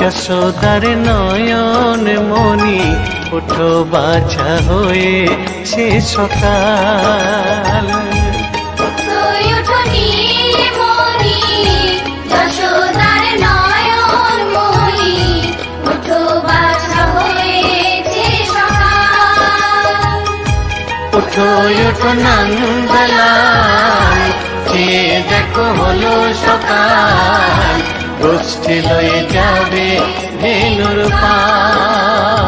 যশোদার নয়ন মনি ওঠো বাছা হয়ে সে সকাল। ওঠো ওঠো যে দেখো হলো সকাল। লয়ে যাবে ধেনুর পাল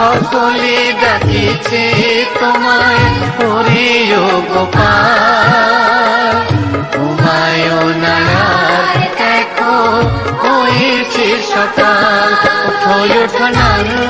সকলে ডাকিছে তোমায় হরিও গোপাল তোমায় নায়ার দেখো হয়েছে সকাল। ওঠো ওঠো নন্দলাল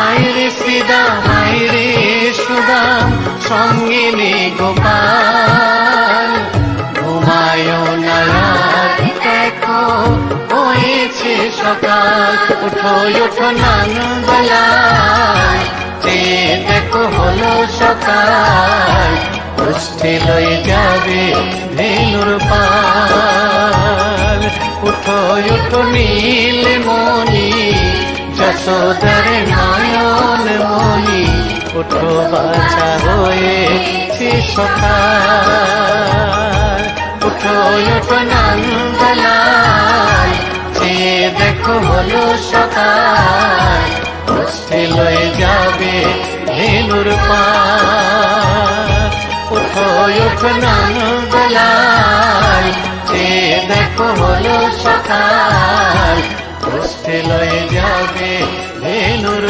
আইরে সিদা আইরে সুদাম, সঙ্গে নে গোপাল ঘুমায় নায়ার দেখো, হয়েছে সকাল, উঠো উঠো নন্দলাল যে দেখো হলো সকাল গোষ্ঠী লয়ে যাবে ধেনুর পাল। উঠো উঠো নীল মনি যশোদর নয়ন মনি উঠো বাছা হয়েছে সকাল। উঠো উঠো নন্দলাল যে দেখো হলো সকাল। গোষ্ঠী লয়ে যাবে ধেনুর পাল। উঠো উঠো নন্দলাল যে দেখো হলো সকাল। উঠে লয়ে যাবে ধেনুর